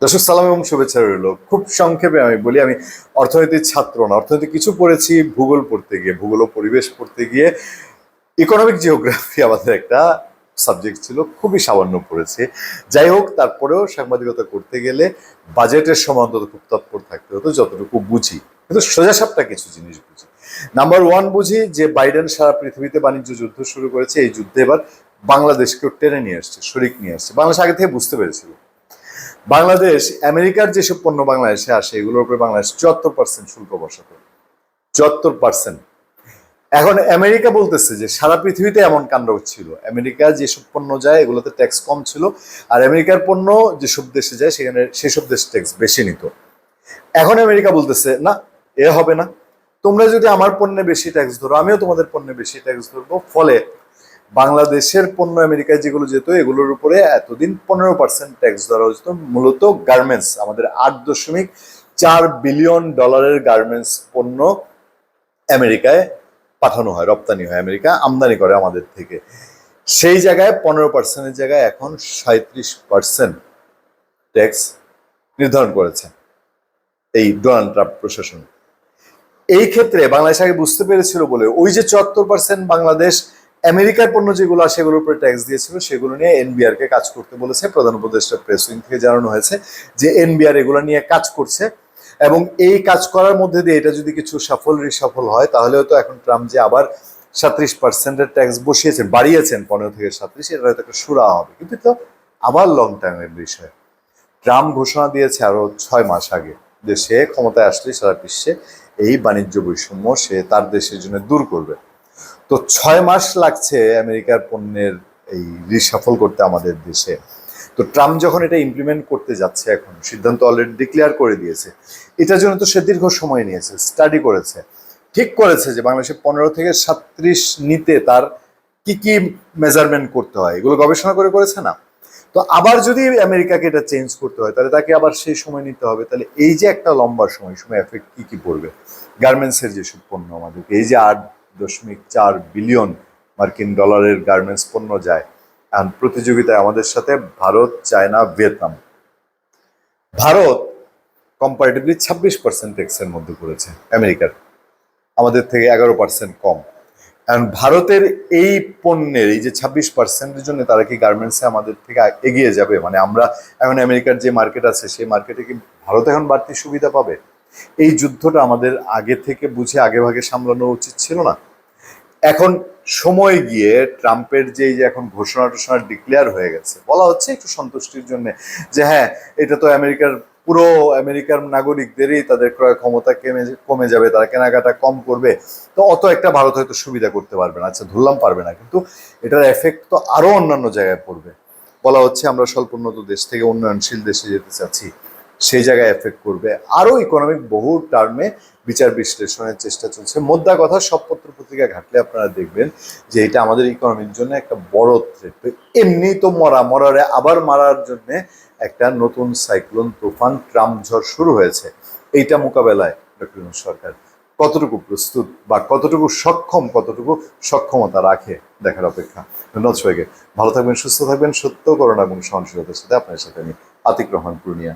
দর্শক, সালাম এবং শুভেচ্ছা রইল। খুব সংক্ষেপে আমি বলি, আমি অর্থনীতির ছাত্র না অর্থনীতি কিছু পড়েছি, ভূগোল পড়তে গিয়ে, ভূগোল ও পরিবেশ পড়তে গিয়ে ইকোনমিক জিওগ্রাফি আমাদের একটা সাবজেক্ট ছিল, খুবই সামান্য পড়েছে। যাই হোক, তারপরেও সাংবাদিকতা করতে গেলে বাজেটের সময় অন্তত খুব তৎপর থাকতে হতো, যতটুকু বুঝি। কিন্তু সোজাসাপটা কিছু জিনিস বুঝি। নাম্বার ওয়ান বুঝি যে, বাইডেন সারা পৃথিবীতে বাণিজ্য যুদ্ধ শুরু করেছে, এই যুদ্ধে এবার বাংলাদেশকেও টেনে নিয়ে আসছে শরিক নিয়ে আসছে বাংলাদেশ আগে থেকে বুঝতে পেরেছিল। বাংলাদেশ, আমেরিকার যেসব পণ্য বাংলাদেশে আসে, এগুলোর উপরে বাংলাদেশ চুয়াত্তর পার্সেন্ট শুল্ক বসাতো। চুয়াত্তর পার্সেন্ট এখন আমেরিকা বলতেছে যে সারা পৃথিবীতে এমন কাণ্ড হচ্ছিল। আমেরিকা যেসব পণ্য যায়, এগুলোতে ট্যাক্স কম ছিল, আর আমেরিকার পণ্য যেসব দেশে যায়, সেখানে সেসব দেশ ট্যাক্স বেশি নিত। এখন আমেরিকা বলতেছে, না, এ হবে না। তোমরা যদি আমার পণ্যে বেশি ট্যাক্স ধরো, আমিও তোমাদের পণ্যে বেশি ট্যাক্স ধরবো। ফলে বাংলাদেশের পণ্য আমেরিকায় যেগুলো যেত, এগুলোর উপরে এতদিন পনেরো পার্সেন্ট ট্যাক্স ধরা হতো মূলত গার্মেন্টস আমাদের আট দশমিক চার বিলিয়ন ডলারের গার্মেন্টস পণ্য আমেরিকায় পাঠানো হয়, রপ্তানি হয়, আমেরিকা আমদানি করে আমাদের থেকে। সেই জায়গায় পনেরো পার্সেন্টের জায়গায় এখন সাঁত্রিশ পার্সেন্ট ট্যাক্স নির্ধারণ করেছে এই ডোনাল্ড ট্রাম্প প্রশাসন। এই ক্ষেত্রে বাংলাদেশ আগে বুঝতে পেরেছিল বলে, ওই যে চুয়াত্তর পার্সেন্ট বাংলাদেশ আমেরিকার পণ্য যেগুলো সেগুলোর উপরে ট্যাক্স দিয়েছিল, সেগুলো নিয়ে এনবিআর কে কাজ করতে বলেছে। প্রধান উপদেষ্টা প্রেস উইং থেকে জানানো হয়েছে যে এনবিআর এগুলো নিয়ে কাজ করছে এবং এই কাজ করার মধ্যে দিয়ে এটা যদি কিছু সফল রিসফল হয় তাহলে হয়তো এখন ট্রাম্প যে আবার সাত্রিশ পার্সেন্টের ট্যাক্স বসিয়েছেন, বাড়িয়েছেন, পনেরো থেকে সাত্রিশ এটা হয়তো একটা সুরা হবে। কিন্তু তো আবার লং টাইমের বিষয়। ট্রাম্প ঘোষণা দিয়েছে আরও ছয় মাস আগে যে সে ক্ষমতায় আসলে সারা বিশ্বে এই বাণিজ্য বৈষম্য সে তার দেশের জন্য দূর করবে। তো ছয় মাস লাগছে আমেরিকার পণ্যের এই রিসাফল করতে আমাদের দেশে। তো ট্রাম্প যখন এটা ইমপ্লিমেন্ট করতে যাচ্ছে এখন, সিদ্ধান্ত অলরেডি ডিক্লেয়ার করে দিয়েছে, এটার জন্য তো সে দীর্ঘ সময় নিয়েছে স্টাডি করেছে। ঠিক করেছে যে বাংলাদেশে পনেরো থেকে সাত্রিশ নিতে তার কি কি মেজারমেন্ট করতে হয়, এগুলো গবেষণা করে করেছে না? তো আবার যদি আমেরিকাকে এটা চেঞ্জ করতে হয়, তাহলে তাকে আবার সেই সময় নিতে হবে। তাহলে এই যে একটা লম্বা সময় সময় এফেক্ট কি কি পড়বে? গার্মেন্টসের যেসব পণ্য আমাদেরকে, এই যে আট দশমিক চার বিলিয়ন মার্কিন ডলারের গার্মেন্টস পণ্য যায়। আর প্রতিযোগিতায় আমাদের সাথে Bharat, China, Vietnam. Bharat comparatively ছাব্বিশ পার্সেন্ট ট্যাক্সের মধ্যে পড়েছে, আমেরিকার। আমাদের থেকে এগারো পার্সেন্ট কম। কারণ ভারতের এই পণ্যের, এই যে ছাব্বিশ পার্সেন্টের জন্য তারা কি গার্মেন্টসে আমাদের থেকে এগিয়ে যাবে? মানে আমরা এখন আমেরিকার যে মার্কেট আছে, সেই মার্কেটে কি ভারত এখন বাড়তি সুবিধা পাবে? এই যুদ্ধটা আমাদের আগে থেকে বুঝে আগে ভাগে সামলানো উচিত ছিল না। এখন সময় গিয়ে ট্রাম্পের যে যে এখন ঘোষণা টোষণা ডিক্লেয়ার হয়ে গেছে, বলা হচ্ছে একটু সন্তুষ্টির জন্য যে হ্যাঁ এটা তো আমেরিকার পুরো আমেরিকার নাগরিকদেরই তাদের ক্রয় ক্ষমতা কমে কমে যাবে, তারা কেনাকাটা কম করবে। তো অত একটা ভারত হয়তো সুবিধা করতে পারবে না। আচ্ছা ধরলাম পারবে না, কিন্তু এটার এফেক্ট তো আরও অন্যান্য জায়গায় পড়বে। বলা হচ্ছে আমরা স্বল্পোন্নত দেশ থেকে উন্নয়নশীল দেশে যেতে চাচ্ছি। সেই জায়গায় এফেক্ট করবে। আরও ইকোনমিক বহু টার্মে বিচার বিশ্লেষণের চেষ্টা চলছে। মোদ্দা কথা সব পত্র পত্রিকা ঘাটলে আপনারা দেখবেন যে এটা আমাদের ইকোনমির জন্য একটা বড় থ্রেট এমনি তো মরা, মরারে আবার মারার জন্যে একটা নতুন সাইক্লোন তুফান ট্রাম্প ঝড় শুরু হয়েছে। এইটা মোকাবেলায় ডক্টর সরকার কতটুকু প্রস্তুত বা কতটুকু সক্ষম, কতটুকু সক্ষমতা রাখে দেখার অপেক্ষা? ধন্যবাদ সবাইকে। ভালো থাকবেন, সুস্থ থাকবেন। সত্য করোনা এবং সহনশীলতার সাথে আপনার সাথে আমি আতিক রহমান পূর্ণিয়া।